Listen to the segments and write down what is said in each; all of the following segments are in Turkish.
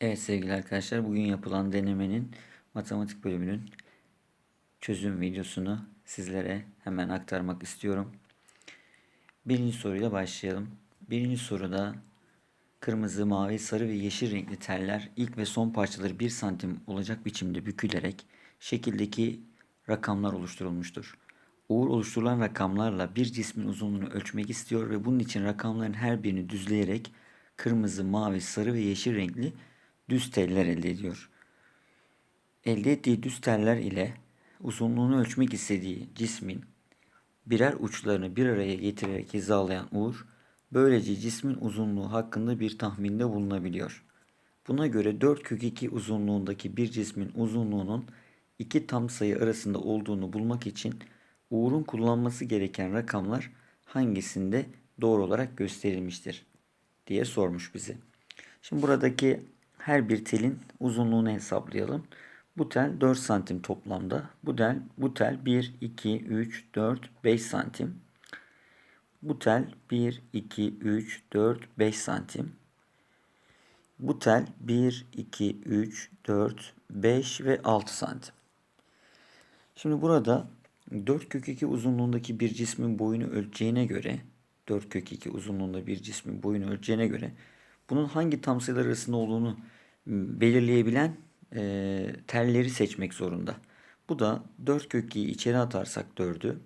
Evet sevgili arkadaşlar bugün yapılan denemenin matematik bölümünün çözüm videosunu sizlere hemen aktarmak istiyorum. Birinci soruyla başlayalım. Birinci soruda kırmızı, mavi, sarı ve yeşil renkli teller ilk ve son parçaları 1 santim olacak biçimde bükülerek şekildeki rakamlar oluşturulmuştur. Uğur oluşturulan rakamlarla bir cismin uzunluğunu ölçmek istiyor ve bunun için rakamların her birini düzleyerek kırmızı, mavi, sarı ve yeşil renkli düz teller elde ediyor. Elde ettiği düz teller ile uzunluğunu ölçmek istediği cismin birer uçlarını bir araya getirerek hizalayan Uğur, böylece cismin uzunluğu hakkında bir tahminde bulunabiliyor. Buna göre 4 kök 2 uzunluğundaki bir cismin uzunluğunun iki tam sayı arasında olduğunu bulmak için Uğur'un kullanması gereken rakamlar hangisinde doğru olarak gösterilmiştir diye sormuş bizi. Şimdi buradaki her bir telin uzunluğunu hesaplayalım. Bu tel 4 santim toplamda. Bu tel, bu tel 1, 2, 3, 4, 5 santim. Bu tel 1, 2, 3, 4, 5 santim. Bu tel 1, 2, 3, 4, 5 ve 6 santim. Şimdi burada 4 kök 2 uzunluğundaki bir cismin boyunu ölçeceğine göre 4 kök 2 uzunluğunda bir cismin boyunu ölçeceğine göre bunun hangi tam sayılar arasında olduğunu belirleyebilen e, telleri seçmek zorunda. Bu da 4 kök 2'yi içeri atarsak 4'ü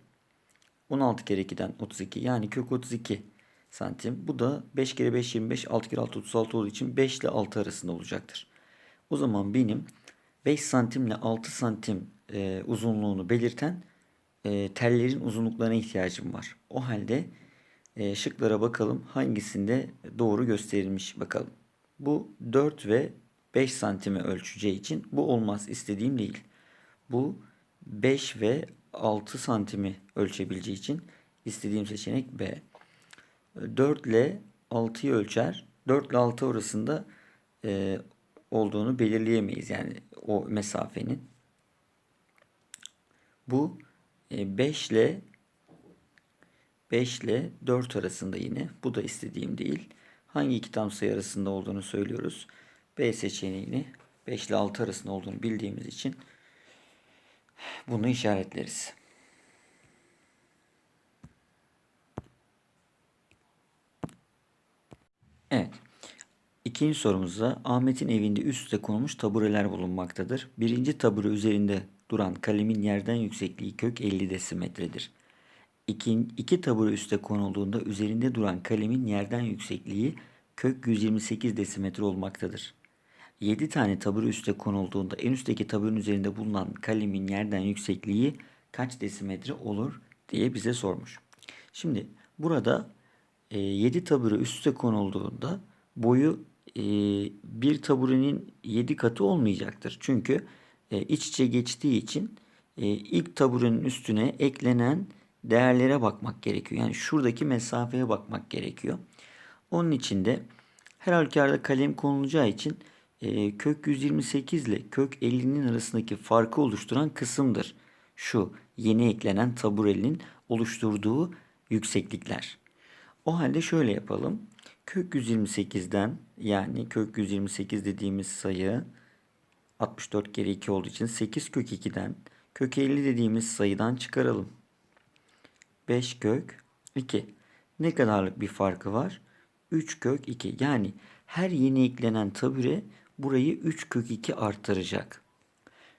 16 kere 2'den 32 yani kök 32 santim. Bu da 5 kere 5 25 6 kere 6 36 olduğu için 5 ile 6 arasında olacaktır. O zaman benim 5 santim ile 6 santim e, uzunluğunu belirten e, tellerin uzunluklarına ihtiyacım var. O halde e, şıklara bakalım hangisinde doğru gösterilmiş bakalım. Bu 4 ve 5 santimi ölçeceği için bu olmaz istediğim değil. Bu 5 ve 6 santimi ölçebileceği için istediğim seçenek B. 4 ile 6'yı ölçer. 4 ile 6 arasında e, olduğunu belirleyemeyiz. Yani o mesafenin. Bu e, 5 ile 5 ile 4 arasında yine. Bu da istediğim değil. Hangi iki tam sayı arasında olduğunu söylüyoruz. B seçeneğini 5 ile 6 arasında olduğunu bildiğimiz için bunu işaretleriz. Evet. İkinci sorumuzda Ahmet'in evinde üst üste konulmuş tabureler bulunmaktadır. Birinci tabure üzerinde duran kalemin yerden yüksekliği kök 50 desimetredir. İki, iki tabure üste konulduğunda üzerinde duran kalemin yerden yüksekliği kök 128 desimetre olmaktadır. 7 tane tabure üste konulduğunda en üstteki taburun üzerinde bulunan kalemin yerden yüksekliği kaç desimetre olur diye bize sormuş. Şimdi burada e, 7 tabure üst üste konulduğunda boyu e, bir taburenin 7 katı olmayacaktır. Çünkü e, iç içe geçtiği için e, ilk taburenin üstüne eklenen değerlere bakmak gerekiyor. Yani şuradaki mesafeye bakmak gerekiyor. Onun için de her halükarda kalem konulacağı için kök 128 ile kök 50'nin arasındaki farkı oluşturan kısımdır. Şu yeni eklenen taburenin oluşturduğu yükseklikler. O halde şöyle yapalım. Kök 128'den yani kök 128 dediğimiz sayı 64 kere 2 olduğu için 8 kök 2'den kök 50 dediğimiz sayıdan çıkaralım. 5 kök 2. Ne kadarlık bir farkı var? 3 kök 2. Yani her yeni eklenen tabure burayı 3 kök 2 artıracak.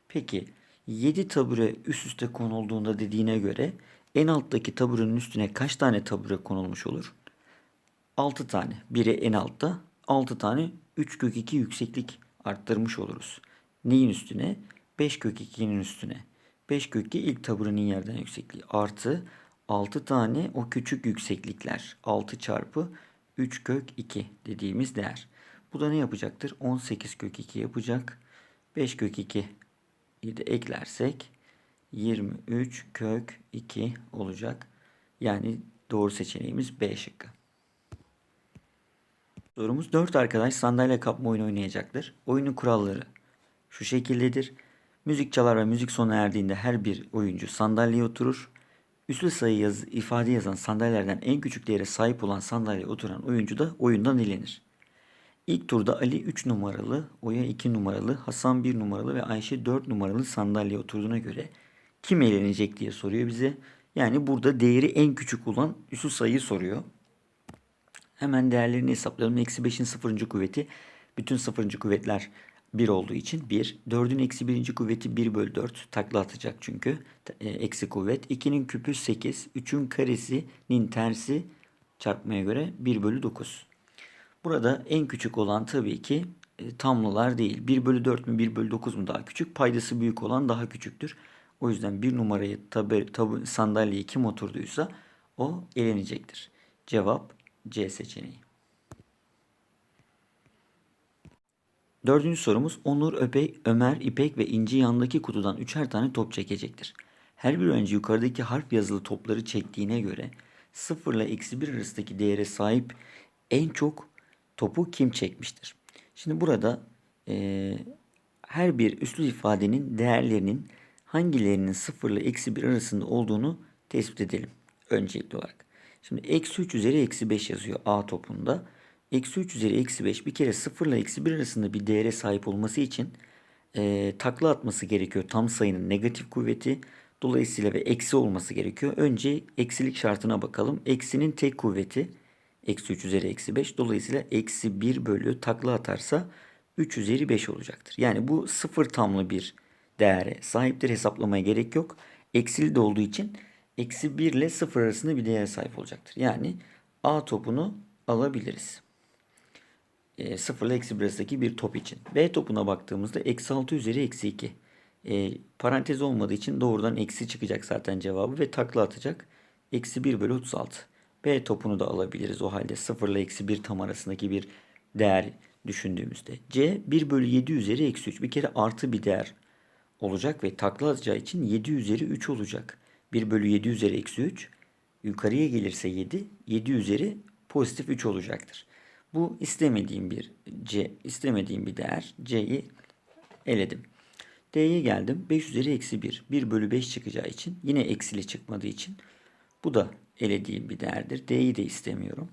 Peki 7 tabure üst üste konulduğunda dediğine göre en alttaki taburenin üstüne kaç tane tabure konulmuş olur? 6 tane. Biri en altta 6 tane 3 kök 2 yükseklik arttırmış oluruz. Neyin üstüne? 5 kök 2'nin üstüne. 5 kök 2 ilk taburenin yerden yüksekliği artı 6 tane o küçük yükseklikler. 6 çarpı 3 kök 2 dediğimiz değer. Bu da ne yapacaktır? 18 kök 2 yapacak. 5 kök 2 de eklersek 23 kök 2 olacak. Yani doğru seçeneğimiz B şıkkı. Sorumuz 4 arkadaş sandalye kapma oyunu oynayacaktır. Oyunun kuralları şu şekildedir. Müzik çalar ve müzik sona erdiğinde her bir oyuncu sandalyeye oturur. Üslü sayı yaz, ifade yazan sandalyelerden en küçük değere sahip olan sandalyeye oturan oyuncu da oyundan elenir. İlk turda Ali 3 numaralı, Oya 2 numaralı, Hasan 1 numaralı ve Ayşe 4 numaralı sandalyeye oturduğuna göre kim eğlenecek diye soruyor bize. Yani burada değeri en küçük olan üssü sayıyı soruyor. Hemen değerlerini hesaplayalım. Eksi 5'in sıfırıncı kuvveti bütün sıfırıncı kuvvetler 1 olduğu için 1. 4'ün eksi birinci kuvveti 1 bölü 4. Takla atacak çünkü. E, eksi kuvvet. 2'nin küpü 8. 3'ün karesinin tersi çarpmaya göre 1 bölü 9. Burada en küçük olan tabii ki e, tamlılar değil. 1 bölü 4 mü 1 bölü 9 mu daha küçük? Paydası büyük olan daha küçüktür. O yüzden bir numarayı tabi, tabi sandalyeye kim oturduysa o elenecektir. Cevap C seçeneği. Dördüncü sorumuz Onur, Öpey, Ömer, İpek ve İnci yandaki kutudan üçer tane top çekecektir. Her bir önce yukarıdaki harf yazılı topları çektiğine göre 0 ile eksi 1 arasındaki değere sahip en çok topu kim çekmiştir? Şimdi burada e, her bir üslü ifadenin değerlerinin hangilerinin 0 ile eksi 1 arasında olduğunu tespit edelim öncelikli olarak. Şimdi eksi 3 üzeri eksi 5 yazıyor A topunda. Eksi 3 üzeri eksi 5 bir kere 0 ile eksi 1 arasında bir değere sahip olması için e, takla atması gerekiyor. Tam sayının negatif kuvveti dolayısıyla ve eksi olması gerekiyor. Önce eksilik şartına bakalım. Eksinin tek kuvveti eksi 3 üzeri eksi 5 dolayısıyla eksi 1 bölü takla atarsa 3 üzeri 5 olacaktır. Yani bu sıfır tamlı bir değere sahiptir hesaplamaya gerek yok. Eksili de olduğu için eksi 1 ile 0 arasında bir değere sahip olacaktır. Yani A topunu alabiliriz. E, 0 ile eksi 1 arasındaki bir top için. B topuna baktığımızda eksi 6 üzeri eksi 2. E, parantez olmadığı için doğrudan eksi çıkacak zaten cevabı ve takla atacak. Eksi 1 bölü 36. B topunu da alabiliriz o halde 0 ile eksi 1 tam arasındaki bir değer düşündüğümüzde. C 1 bölü 7 üzeri eksi 3 bir kere artı bir değer olacak ve takla atacağı için 7 üzeri 3 olacak. 1 bölü 7 üzeri eksi 3 yukarıya gelirse 7, 7 üzeri pozitif 3 olacaktır. Bu istemediğim bir C, istemediğim bir değer. C'yi eledim. D'ye geldim. 5 üzeri eksi 1. 1 bölü 5 çıkacağı için yine eksili çıkmadığı için bu da elediğim bir değerdir. D'yi de istemiyorum.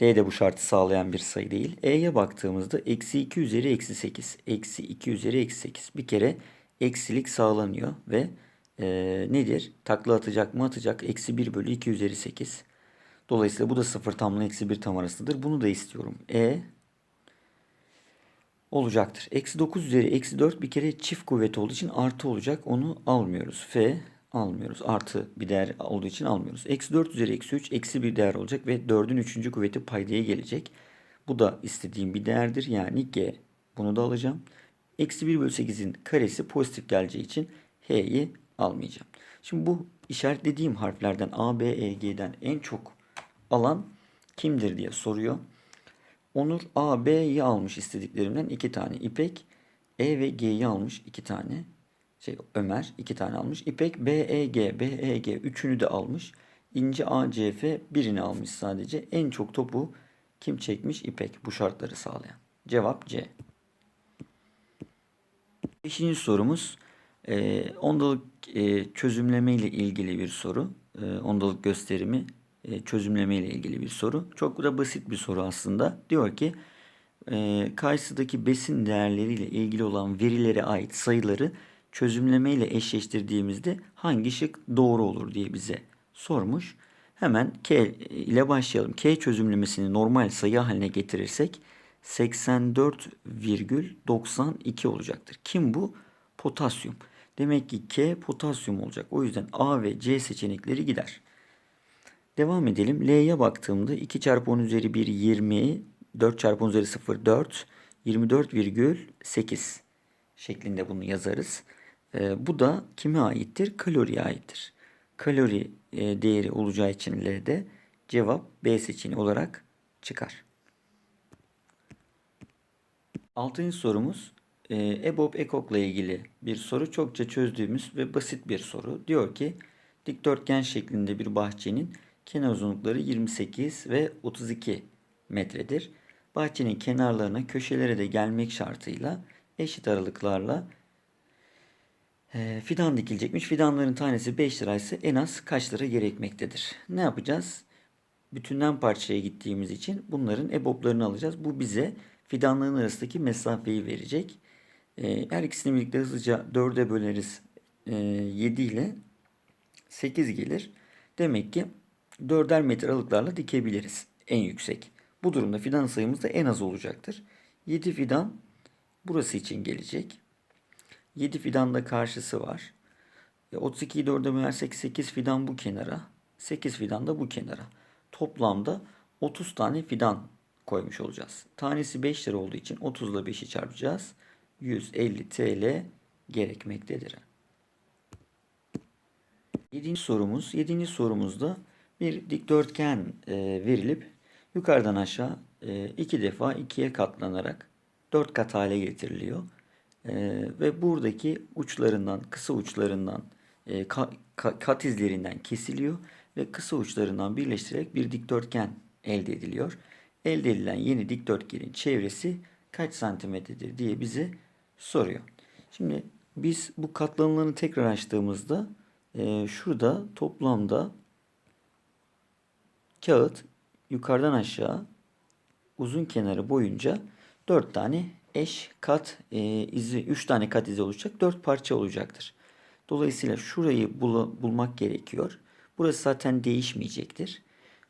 D de bu şartı sağlayan bir sayı değil. E'ye baktığımızda eksi 2 üzeri eksi 8. Eksi 2 üzeri eksi 8. Bir kere eksilik sağlanıyor ve e, nedir? Takla atacak mı atacak? Eksi 1 bölü 2 üzeri 8. Dolayısıyla bu da 0 tamla eksi 1 tam arasındadır. Bunu da istiyorum. E olacaktır. Eksi 9 üzeri eksi 4 bir kere çift kuvvet olduğu için artı olacak. Onu almıyoruz. F almıyoruz. Artı bir değer olduğu için almıyoruz. Eksi 4 üzeri eksi 3 eksi bir değer olacak ve 4'ün 3. kuvveti paydaya gelecek. Bu da istediğim bir değerdir. Yani G. Bunu da alacağım. Eksi 1 bölü 8'in karesi pozitif geleceği için H'yi almayacağım. Şimdi bu işaretlediğim harflerden A, B, E, G'den en çok alan kimdir diye soruyor. Onur A, B'yi almış istediklerimden iki tane. İpek E ve G'yi almış iki tane. Şey Ömer iki tane almış. İpek B, E, G, B, E, G üçünü de almış. İnci A, C, F birini almış sadece. En çok topu kim çekmiş? İpek bu şartları sağlayan. Cevap C. Beşinci sorumuz e, ondalık e, çözümleme ile ilgili bir soru. E, ondalık gösterimi e, çözümleme ile ilgili bir soru. Çok da basit bir soru aslında. Diyor ki e, karşıdaki besin değerleriyle ilgili olan verilere ait sayıları çözümleme ile eşleştirdiğimizde hangi şık doğru olur diye bize sormuş. Hemen K ile başlayalım. K çözümlemesini normal sayı haline getirirsek 84,92 olacaktır. Kim bu? Potasyum. Demek ki K potasyum olacak. O yüzden A ve C seçenekleri gider. Devam edelim. L'ye baktığımda 2 çarpı 10 üzeri 1 20, 4 çarpı 10 üzeri 0 4, 24,8 şeklinde bunu yazarız. E, bu da kime aittir? Kaloriye aittir. Kalori e, değeri olacağı için L'de cevap B seçeneği olarak çıkar. Altıncı sorumuz e, EBOB EKOK'la ilgili bir soru. Çokça çözdüğümüz ve basit bir soru. Diyor ki dikdörtgen şeklinde bir bahçenin kenar uzunlukları 28 ve 32 metredir. Bahçenin kenarlarına köşelere de gelmek şartıyla eşit aralıklarla e, fidan dikilecekmiş. Fidanların tanesi 5 liraysa en az kaç lira gerekmektedir? Ne yapacağız? bütünden parçaya gittiğimiz için bunların EBOB'larını alacağız. Bu bize fidanların arasındaki mesafeyi verecek. Ee, her ikisini birlikte hızlıca 4'e böleriz. Ee, 7 ile 8 gelir. Demek ki 4'er metre aralıklarla dikebiliriz en yüksek. Bu durumda fidan sayımız da en az olacaktır. 7 fidan burası için gelecek. 7 fidan da karşısı var. E, 32'yi 4'e bölersek 8 fidan bu kenara. 8 fidan da bu kenara. Toplamda 30 tane fidan koymuş olacağız. Tanesi 5 lira olduğu için 30 ile 5'i çarpacağız. 150 TL gerekmektedir. Yedinci sorumuz. Yedinci sorumuzda bir dikdörtgen e, verilip yukarıdan aşağı e, iki defa ikiye katlanarak dört kat hale getiriliyor. E, ve buradaki uçlarından, kısa uçlarından, e, ka- ka- kat izlerinden kesiliyor ve kısa uçlarından birleştirerek bir dikdörtgen elde ediliyor. Elde edilen yeni dikdörtgenin çevresi kaç santimetredir diye bize soruyor. Şimdi biz bu katlanımlarını tekrar açtığımızda e, şurada toplamda kağıt yukarıdan aşağı uzun kenarı boyunca 4 tane eş kat e, izi, 3 tane kat izi olacak. 4 parça olacaktır. Dolayısıyla şurayı bul- bulmak gerekiyor. Burası zaten değişmeyecektir.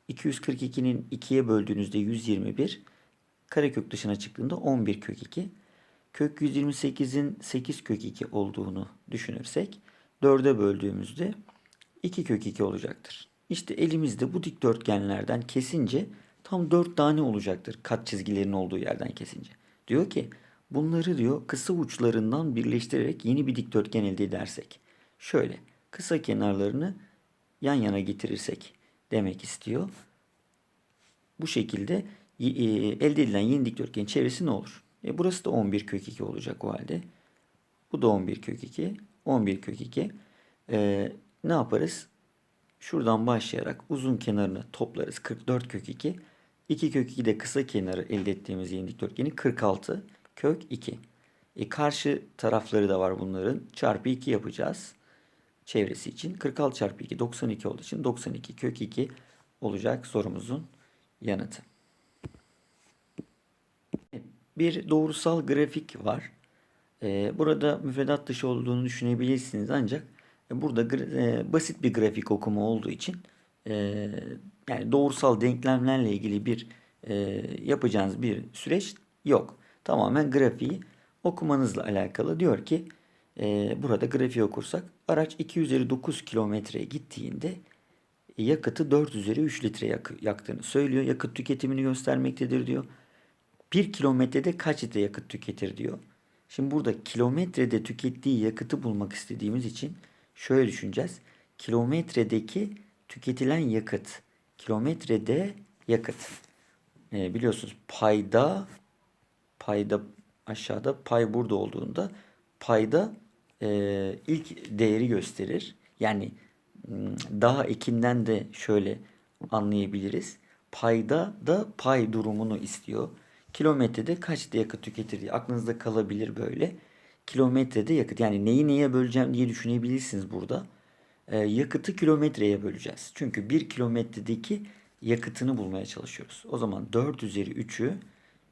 242'nin 2'ye böldüğünüzde 121. Karekök dışına çıktığında 11 kök 2. Kök 128'in 8 kök 2 olduğunu düşünürsek 4'e böldüğümüzde 2 kök 2 olacaktır. İşte elimizde bu dikdörtgenlerden kesince tam 4 tane olacaktır kat çizgilerinin olduğu yerden kesince. Diyor ki bunları diyor kısa uçlarından birleştirerek yeni bir dikdörtgen elde edersek. Şöyle kısa kenarlarını yan yana getirirsek demek istiyor. Bu şekilde e, elde edilen yeni dikdörtgenin çevresi ne olur? E burası da 11 kök 2 olacak o halde. Bu da 11 kök 2. 11 kök 2. E, ne yaparız? Şuradan başlayarak uzun kenarını toplarız. 44 kök 2. 2 kök 2 de kısa kenarı elde ettiğimiz yeni dikdörtgeni 46 kök 2. E karşı tarafları da var bunların. Çarpı 2 yapacağız. Çevresi için. 46 çarpı 2 92 olduğu için 92 kök 2 olacak sorumuzun yanıtı. Bir doğrusal grafik var. Ee, burada müfredat dışı olduğunu düşünebilirsiniz ancak e, burada e, basit bir grafik okuma olduğu için e, yani doğrusal denklemlerle ilgili bir e, yapacağınız bir süreç yok. Tamamen grafiği okumanızla alakalı. Diyor ki e, burada grafiği okursak araç 2 üzeri 9 kilometreye gittiğinde yakıtı 4 üzeri 3 litre yak- yaktığını söylüyor. Yakıt tüketimini göstermektedir diyor. 1 kilometrede kaç litre yakıt tüketir diyor. Şimdi burada kilometrede tükettiği yakıtı bulmak istediğimiz için şöyle düşüneceğiz. Kilometredeki tüketilen yakıt. Kilometrede yakıt. Ee, biliyorsunuz payda payda aşağıda pay burada olduğunda payda e, ilk değeri gösterir. Yani m, daha ekinden de şöyle anlayabiliriz. Payda da pay durumunu istiyor. Kilometrede kaç yakıt tüketir diye aklınızda kalabilir böyle. Kilometrede yakıt yani neyi neye böleceğim diye düşünebilirsiniz burada. Ee, yakıtı kilometreye böleceğiz. Çünkü bir kilometredeki yakıtını bulmaya çalışıyoruz. O zaman 4 üzeri 3'ü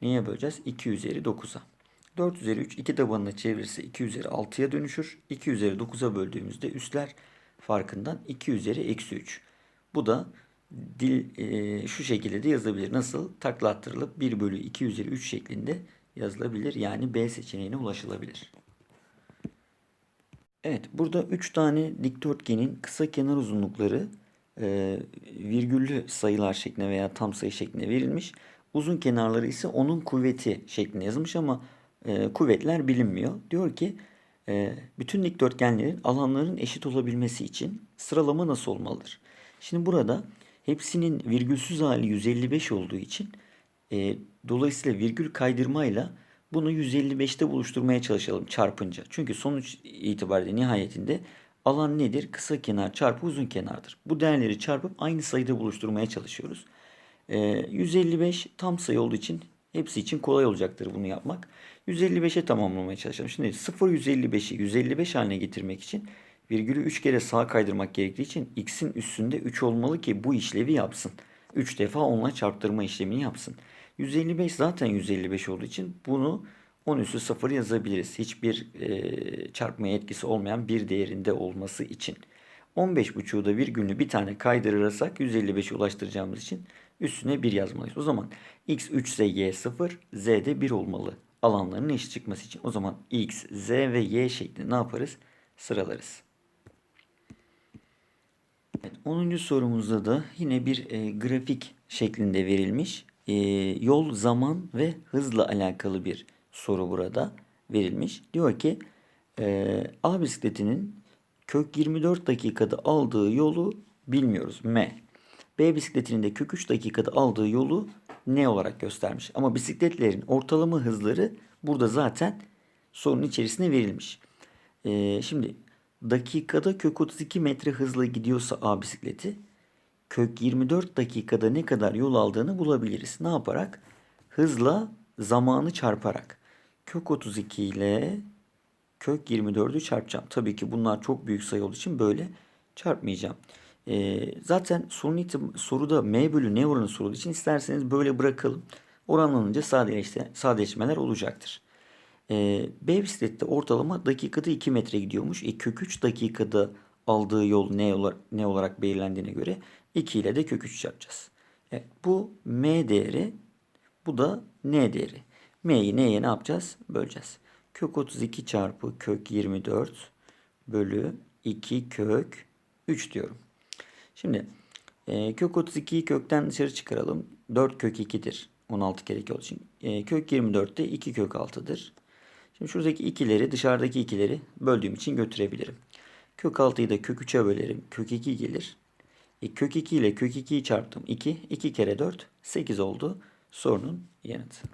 neye böleceğiz? 2 üzeri 9'a. 4 üzeri 3 2 tabanına çevirirse 2 üzeri 6'ya dönüşür. 2 üzeri 9'a böldüğümüzde üstler farkından 2 üzeri eksi 3. Bu da dil e, şu şekilde de yazılabilir. Nasıl? Takla attırılıp 1 bölü 2 üzeri 3 şeklinde yazılabilir. Yani B seçeneğine ulaşılabilir. Evet, burada 3 tane dikdörtgenin kısa kenar uzunlukları e, virgüllü sayılar şeklinde veya tam sayı şeklinde verilmiş. Uzun kenarları ise onun kuvveti şeklinde yazılmış ama e, kuvvetler bilinmiyor. Diyor ki e, bütün dikdörtgenlerin alanların eşit olabilmesi için sıralama nasıl olmalıdır? Şimdi burada hepsinin virgülsüz hali 155 olduğu için e, dolayısıyla virgül kaydırmayla bunu 155'te buluşturmaya çalışalım çarpınca. Çünkü sonuç itibariyle nihayetinde alan nedir? Kısa kenar çarpı uzun kenardır. Bu değerleri çarpıp aynı sayıda buluşturmaya çalışıyoruz. E, 155 tam sayı olduğu için hepsi için kolay olacaktır bunu yapmak. 155'e tamamlamaya çalışalım. Şimdi 0 155'i 155 haline getirmek için virgülü 3 kere sağa kaydırmak gerektiği için x'in üstünde 3 olmalı ki bu işlevi yapsın. 3 defa 10'la çarptırma işlemini yapsın. 155 zaten 155 olduğu için bunu 10 üssü 0 yazabiliriz. Hiçbir e, çarpmaya etkisi olmayan bir değerinde olması için. 15.5'u da virgülünü bir tane kaydırırsak 155'e ulaştıracağımız için üstüne 1 yazmalıyız. O zaman x 3 ise y 0, z de 1 olmalı. Alanlarının eşit çıkması için. O zaman x, z ve y şeklinde ne yaparız? Sıralarız. Evet, 10. sorumuzda da yine bir e, grafik şeklinde verilmiş. E, yol, zaman ve hızla alakalı bir soru burada verilmiş. Diyor ki e, A bisikletinin kök 24 dakikada aldığı yolu bilmiyoruz. M. B bisikletinin de kök 3 dakikada aldığı yolu ne olarak göstermiş. Ama bisikletlerin ortalama hızları burada zaten sorunun içerisine verilmiş. E, şimdi dakikada kök 32 metre hızla gidiyorsa A bisikleti kök 24 dakikada ne kadar yol aldığını bulabiliriz. Ne yaparak? Hızla zamanı çarparak. Kök 32 ile kök 24'ü çarpacağım. Tabii ki bunlar çok büyük sayı olduğu için böyle çarpmayacağım. Ee, zaten sorun soruda m bölü n oranı sorulduğu için isterseniz böyle bırakalım. Oranlanınca sadeleşme, sadeleşmeler olacaktır. Ee, B bisiklette ortalama dakikada 2 metre gidiyormuş. E, kök 3 dakikada aldığı yol ne, olarak, ne olarak belirlendiğine göre 2 ile de kök 3 çarpacağız. Evet, bu m değeri, bu da n değeri. m'yi n'ye ne yapacağız? Böleceğiz. Kök 32 çarpı kök 24 bölü 2 kök 3 diyorum. Şimdi e, kök 32'yi kökten dışarı çıkaralım. 4 kök 2'dir. 16 kere 2 olduğu için. E, kök 24 de 2 kök 6'dır. Şimdi şuradaki ikileri dışarıdaki ikileri böldüğüm için götürebilirim. Kök 6'yı da kök 3'e bölerim. Kök 2 gelir. E, kök 2 ile kök 2'yi çarptım. 2. 2 kere 4. 8 oldu. Sorunun yanıtı.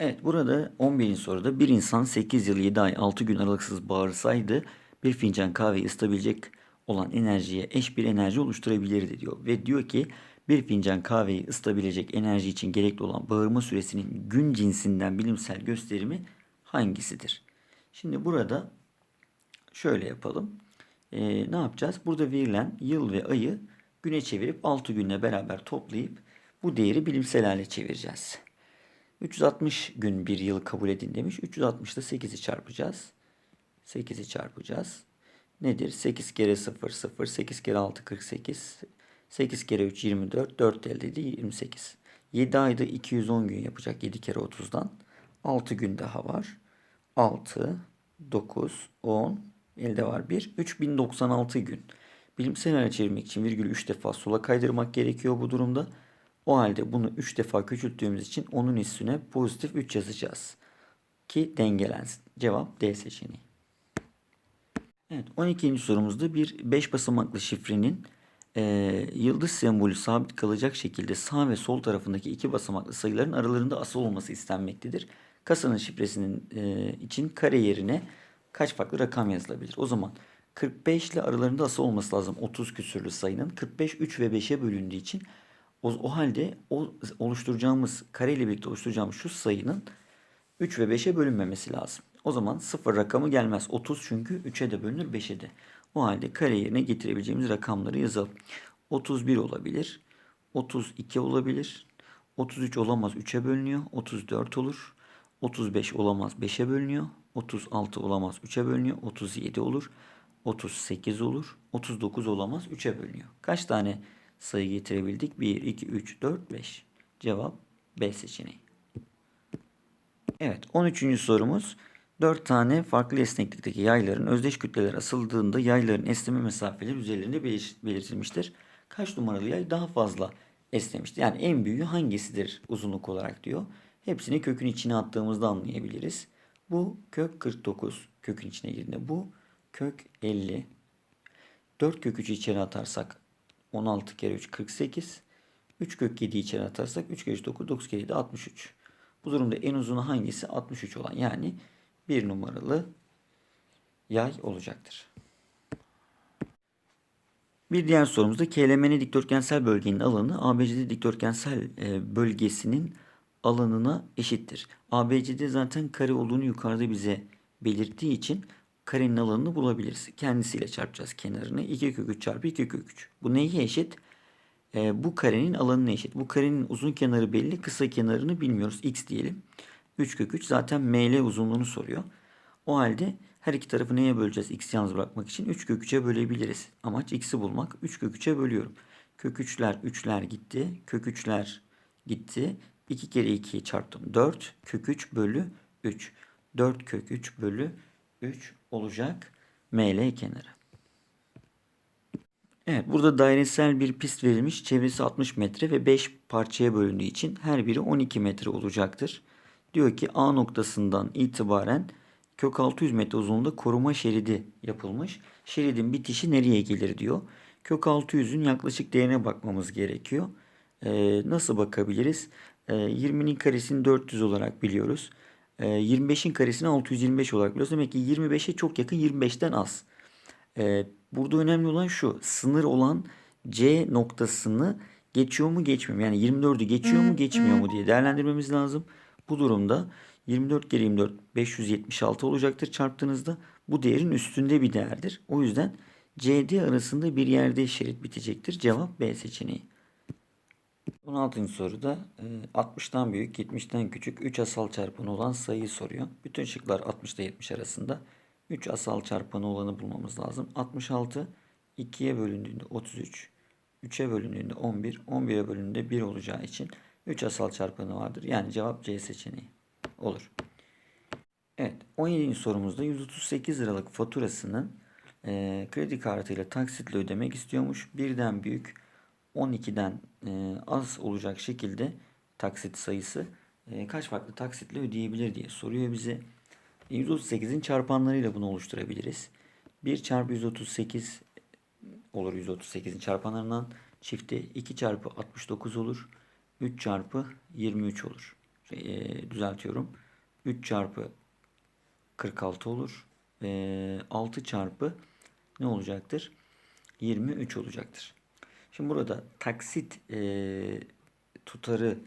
Evet burada 11. soruda bir insan 8 yıl 7 ay 6 gün aralıksız bağırsaydı bir fincan kahveyi ısıtabilecek olan enerjiye eş bir enerji oluşturabilirdi diyor. Ve diyor ki bir fincan kahveyi ısıtabilecek enerji için gerekli olan bağırma süresinin gün cinsinden bilimsel gösterimi hangisidir? Şimdi burada şöyle yapalım. Ee, ne yapacağız? Burada verilen yıl ve ayı güne çevirip 6 günle beraber toplayıp bu değeri bilimsel hale çevireceğiz. 360 gün bir yıl kabul edin demiş. 360 ile 8'i çarpacağız. 8'i çarpacağız. Nedir? 8 kere 0 0, 8 kere 6 48, 8 kere 3 24, 4 elde edildi 28. 7 ayda 210 gün yapacak 7 kere 30'dan. 6 gün daha var. 6, 9, 10, elde var 1. 3096 gün. Bilimsel hale çevirmek için virgülü 3 defa sola kaydırmak gerekiyor bu durumda. O halde bunu 3 defa küçülttüğümüz için onun üstüne pozitif 3 yazacağız. Ki dengelensin. Cevap D seçeneği. Evet 12. sorumuzda bir 5 basamaklı şifrenin e, yıldız sembolü sabit kalacak şekilde sağ ve sol tarafındaki iki basamaklı sayıların aralarında asıl olması istenmektedir. Kasanın şifresinin e, için kare yerine kaç farklı rakam yazılabilir? O zaman 45 ile aralarında asıl olması lazım 30 küsürlü sayının. 45 3 ve 5'e bölündüğü için o, o halde o oluşturacağımız kare ile birlikte oluşturacağımız şu sayının 3 ve 5'e bölünmemesi lazım. O zaman 0 rakamı gelmez. 30 çünkü 3'e de bölünür 5'e de. O halde kare yerine getirebileceğimiz rakamları yazalım. 31 olabilir. 32 olabilir. 33 olamaz 3'e bölünüyor. 34 olur. 35 olamaz 5'e bölünüyor. 36 olamaz 3'e bölünüyor. 37 olur. 38 olur. 39 olamaz 3'e bölünüyor. Kaç tane sayı getirebildik? 1, 2, 3, 4, 5. Cevap B seçeneği. Evet 13. sorumuz. 4 tane farklı esneklikteki yayların özdeş kütleler asıldığında yayların esneme mesafeleri üzerlerinde belirtilmiştir. Kaç numaralı yay daha fazla esnemiştir? Yani en büyüğü hangisidir uzunluk olarak diyor. Hepsini kökün içine attığımızda anlayabiliriz. Bu kök 49 kökün içine girdiğinde bu kök 50. 4 kök 3'ü içeri atarsak 16 kere 3 48. 3 kök 7'yi içeri atarsak 3 kere 3 9 9 kere 7 63. Bu durumda en uzunu hangisi? 63 olan yani bir numaralı yay olacaktır. Bir diğer sorumuzda KLMN dikdörtgensel bölgenin alanı ABCD dikdörtgensel e, bölgesinin alanına eşittir. ABCD zaten kare olduğunu yukarıda bize belirttiği için karenin alanını bulabiliriz. Kendisiyle çarpacağız kenarını. 2 kök 3 çarpı 2 kök 3. Bu neye eşit? E, bu karenin alanına eşit. Bu karenin uzun kenarı belli. Kısa kenarını bilmiyoruz. X diyelim. 3 kök 3 zaten ML uzunluğunu soruyor. O halde her iki tarafı neye böleceğiz? X yalnız bırakmak için 3 kök 3'e bölebiliriz. Amaç x'i bulmak. 3 kök 3'e bölüyorum. Kök 3'ler 3'ler gitti. Kök 3'ler gitti. 2 kere 2'yi çarptım. 4 kök 3 bölü 3. 4 kök 3 bölü 3 olacak ML kenarı. Evet burada dairesel bir pist verilmiş. Çevresi 60 metre ve 5 parçaya bölündüğü için her biri 12 metre olacaktır. Diyor ki A noktasından itibaren kök 600 metre uzunluğunda koruma şeridi yapılmış. Şeridin bitişi nereye gelir diyor. Kök 600'ün yaklaşık değerine bakmamız gerekiyor. Ee, nasıl bakabiliriz? Ee, 20'nin karesini 400 olarak biliyoruz. Ee, 25'in karesini 625 olarak biliyoruz. Demek ki 25'e çok yakın 25'ten az. Ee, burada önemli olan şu. Sınır olan C noktasını geçiyor mu geçmiyor mu? Yani 24'ü geçiyor mu geçmiyor mu diye değerlendirmemiz lazım. Bu durumda 24 kere 24 576 olacaktır çarptığınızda. Bu değerin üstünde bir değerdir. O yüzden CD arasında bir yerde şerit bitecektir. Cevap B seçeneği. 16. soruda e, 60'tan büyük 70'ten küçük 3 asal çarpanı olan sayıyı soruyor. Bütün şıklar 60 ile 70 arasında. 3 asal çarpanı olanı bulmamız lazım. 66 2'ye bölündüğünde 33, 3'e bölündüğünde 11, 11'e bölündüğünde 1 olacağı için 3 asal çarpanı vardır. Yani cevap C seçeneği olur. Evet 17. sorumuzda 138 liralık faturasını e, kredi kartıyla taksitle ödemek istiyormuş. Birden büyük 12'den e, az olacak şekilde taksit sayısı e, kaç farklı taksitle ödeyebilir diye soruyor bize. 138'in çarpanlarıyla bunu oluşturabiliriz. 1 çarpı 138 olur 138'in çarpanlarından çifti 2 çarpı 69 olur. 3 çarpı 23 olur. Şey, e, düzeltiyorum. 3 çarpı 46 olur. E, 6 çarpı ne olacaktır? 23 olacaktır. Şimdi burada taksit e, tutarı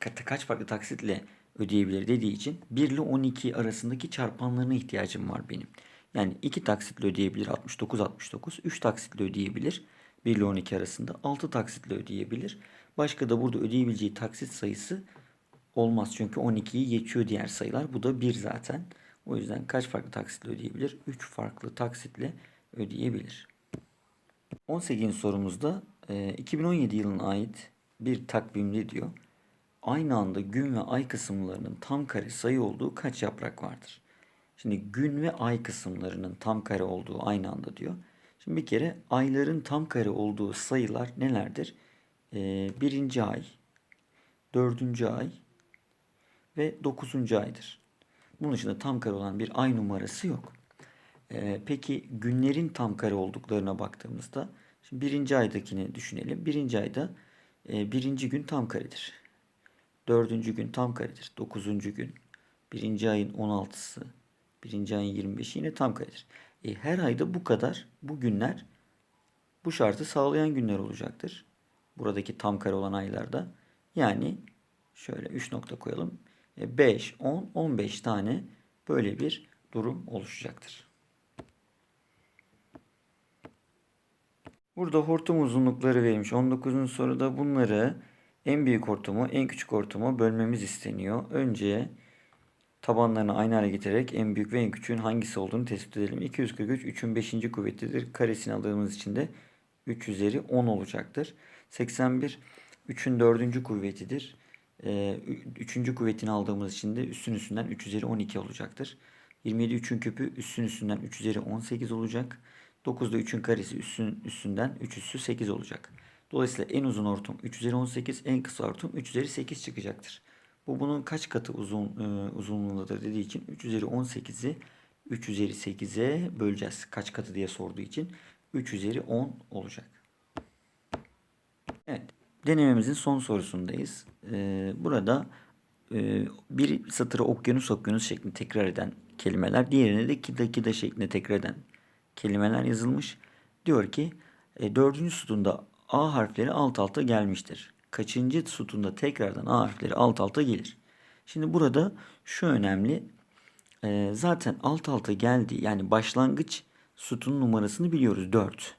ka- kaç farklı taksitle ödeyebilir dediği için 1 ile 12 arasındaki çarpanlarına ihtiyacım var benim. Yani 2 taksitle ödeyebilir 69 69, 3 taksitle ödeyebilir 1 ile 12 arasında, 6 taksitle ödeyebilir. Başka da burada ödeyebileceği taksit sayısı olmaz çünkü 12'yi geçiyor diğer sayılar. Bu da 1 zaten. O yüzden kaç farklı taksitle ödeyebilir? 3 farklı taksitle ödeyebilir. 18. sorumuzda e, 2017 yılına ait bir takvimde diyor. Aynı anda gün ve ay kısımlarının tam kare sayı olduğu kaç yaprak vardır? Şimdi gün ve ay kısımlarının tam kare olduğu aynı anda diyor. Şimdi bir kere ayların tam kare olduğu sayılar nelerdir? E, birinci ay, dördüncü ay ve dokuzuncu aydır. Bunun dışında tam kare olan bir ay numarası yok. Ee, peki günlerin tam kare olduklarına baktığımızda birinci aydakini düşünelim. Birinci ayda e, birinci gün tam karedir. Dördüncü gün tam karedir. Dokuzuncu gün. Birinci ayın 16'sı. Birinci ayın 25'i yine tam karedir. E, her ayda bu kadar bu günler bu şartı sağlayan günler olacaktır. Buradaki tam kare olan aylarda. Yani şöyle 3 nokta koyalım. 5, 10, 15 tane böyle bir durum oluşacaktır. Burada hortum uzunlukları verilmiş. 19. soruda bunları en büyük hortumu en küçük hortuma bölmemiz isteniyor. Önce tabanlarını aynı hale getirerek en büyük ve en küçüğün hangisi olduğunu tespit edelim. 243 3'ün 5. kuvvetidir. Karesini aldığımız için de 3 üzeri 10 olacaktır. 81 3'ün 4. kuvvetidir. 3. Ee, kuvvetini aldığımız için de üstün üstünden 3 üzeri 12 olacaktır. 27 3'ün küpü üstün üstünden 3 üzeri 18 olacak. 9'da 3'ün karesi üstün üstünden 3 üssü 8 olacak. Dolayısıyla en uzun hortum 3 üzeri 18, en kısa hortum 3 üzeri 8 çıkacaktır. Bu bunun kaç katı uzun e, uzunluğundadır dediği için 3 üzeri 18'i 3 üzeri 8'e böleceğiz. Kaç katı diye sorduğu için 3 üzeri 10 olacak. Evet. Denememizin son sorusundayız. Ee, burada e, bir satırı okyanus okyanus şeklinde tekrar eden kelimeler, diğerine de kida kida şeklinde tekrar eden kelimeler yazılmış. Diyor ki e, dördüncü sütunda A harfleri alt alta gelmiştir. Kaçıncı sütunda tekrardan A harfleri alt alta gelir? Şimdi burada şu önemli. E, zaten alt alta geldi yani başlangıç sütun numarasını biliyoruz 4.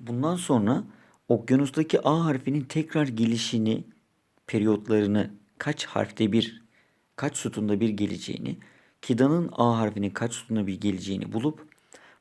Bundan sonra okyanustaki A harfinin tekrar gelişini, periyotlarını, kaç harfte bir, kaç sütunda bir geleceğini, Kida'nın A harfinin kaç sütunda bir geleceğini bulup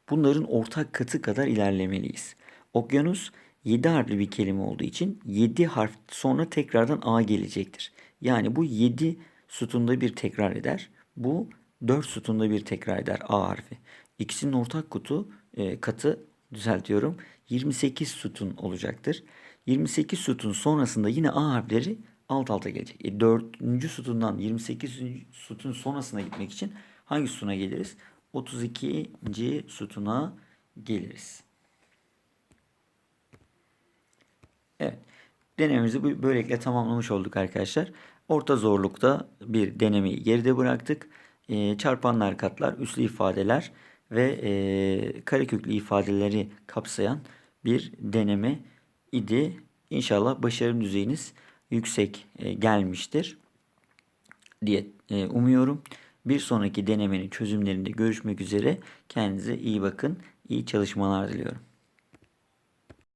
bunların ortak katı kadar ilerlemeliyiz. Okyanus 7 harfli bir kelime olduğu için 7 harf sonra tekrardan A gelecektir. Yani bu 7 sütunda bir tekrar eder. Bu 4 sütunda bir tekrar eder A harfi. İkisinin ortak kutu e, katı düzeltiyorum 28 sütun olacaktır. 28 sütun sonrasında yine A harfleri alt alta gelecek. E, 4. sütundan 28. sütun sonrasına gitmek için hangi sütuna geliriz? 32. sütuna geliriz. Evet. Denememizi böylelikle tamamlamış olduk arkadaşlar. Orta zorlukta bir denemeyi geride bıraktık. Ee, çarpanlar, katlar, üslü ifadeler ve e, kareköklü ifadeleri kapsayan bir deneme idi. İnşallah başarı düzeyiniz yüksek e, gelmiştir diye e, umuyorum. Bir sonraki denemenin çözümlerinde görüşmek üzere. Kendinize iyi bakın. İyi çalışmalar diliyorum.